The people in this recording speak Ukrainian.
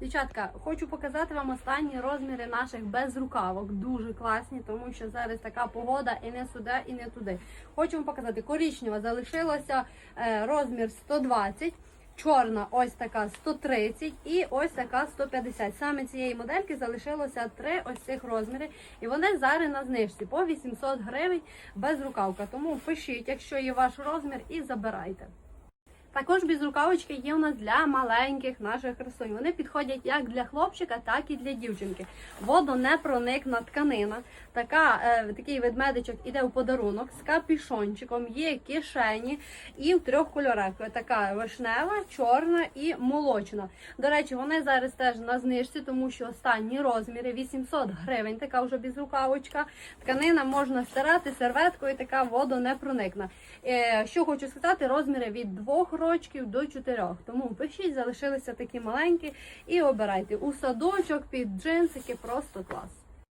Дівчатка, хочу показати вам останні розміри наших безрукавок. Дуже класні, тому що зараз така погода і не сюди, і не туди. Хочу вам показати. Коричнева залишилося е, розмір 120. Чорна ось така 130 і ось така 150. Саме цієї модельки залишилося три ось цих розміри. І вони зараз на знижці по 800 гривень без рукавка. Тому пишіть, якщо є ваш розмір, і забирайте. Також безрукавочки є у нас для маленьких наших красунь. Вони підходять як для хлопчика, так і для дівчинки. Водонепроникна тканина. Така, е, такий ведмедичок іде у подарунок з капішончиком, є кишені і в трьох кольорах. Така вишнева, чорна і молочна. До речі, вони зараз теж на знижці, тому що останні розміри 800 гривень. Така вже безрукавочка. Тканина можна стирати серветкою, така водонепроникна. Е, що хочу сказати, розміри від 2 рочків до 4. Тому пишіть, залишилися такі маленькі і обирайте у садочок під джинсики, просто клас.